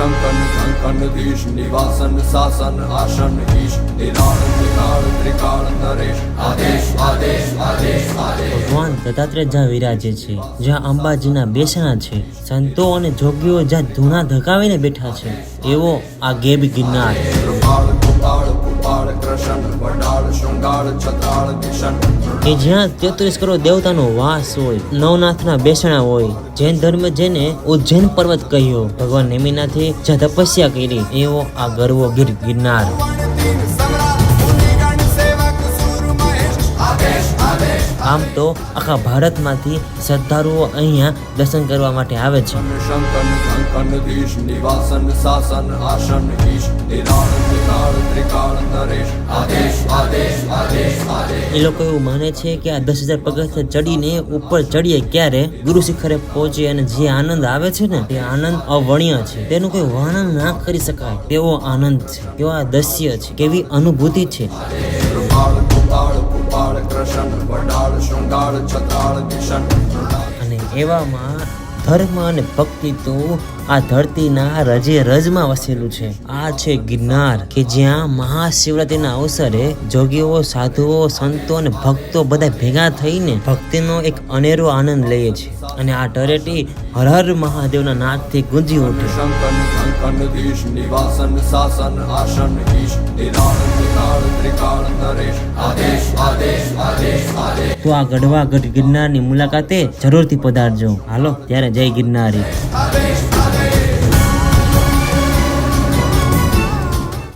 શંકન શંકન ધીશ નિવાસન શાસન આસન ઈશ નિકાળ ત્રિકાળ નરેશ આદેશ આદેશ આદેશ ભગવાન દત્તાત્રેય જ્યાં વિરાજે છે જ્યાં અંબાજીના બેસણા છે, સંતો અને જોગીઓ જ્યાં ધૂણા ધકાવીને બેઠા છે, એવો આ ગેબ ગિરનાર. કૃપાળ વડાળ શૃંગાળ છત્રાળ કિશન કે જ્યાં તેત્રીસ કરોડ દેવતાનો વાસ હોય નવનાથના બેસણા હોય જૈન ધર્મ જેને ઉજ્જૈન પર્વત કહ્યો ભગવાન નેમિનાથે જ્યાં તપસ્યા કરી એવો આ ગર્વો ગીર ગિરનાર આમ તો આખા ભારતમાંથી શ્રદ્ધાળુઓ અહીંયા દર્શન કરવા માટે આવે છે એ લોકો એવું માને છે કે આ દસ હજાર પગથિયા ચડીને ઉપર ચડીએ ક્યારે ગુરુ શિખરે પહોંચે અને જે આનંદ આવે છે ને તે આનંદ અવર્ણ્ય છે. તેનું કોઈ વર્ણન ના કરી શકાય. તેવો આનંદ છે? કેવો દસ્ય છે? કેવી અનુભૂતિ છે? અને એવામાં ધર્મ અને ભક્તિ તો આ ધરતીના રજે રજમાં વસેલું છે. આ છે ગિરનાર, કે જ્યાં મહાશિવરાત્રીના અવસરે જોગીઓ, સાધુઓ, સંતો અને ભક્તો બધા ભેગા થઈને ભક્તિનો એક અનેરો આનંદ લઈએ છે અને આ ટરેટી હર હર મહાદેવના નાદથી ગુંજી ઉઠે. ધીશ નિવાસન શાસન આસન, ઈશ નિરાળ તો આ ગઢવા ગઢ ગિરનારની મુલાકાતે જરૂરથી પધારજો. હાલો ત્યારે જય ગિરનારી.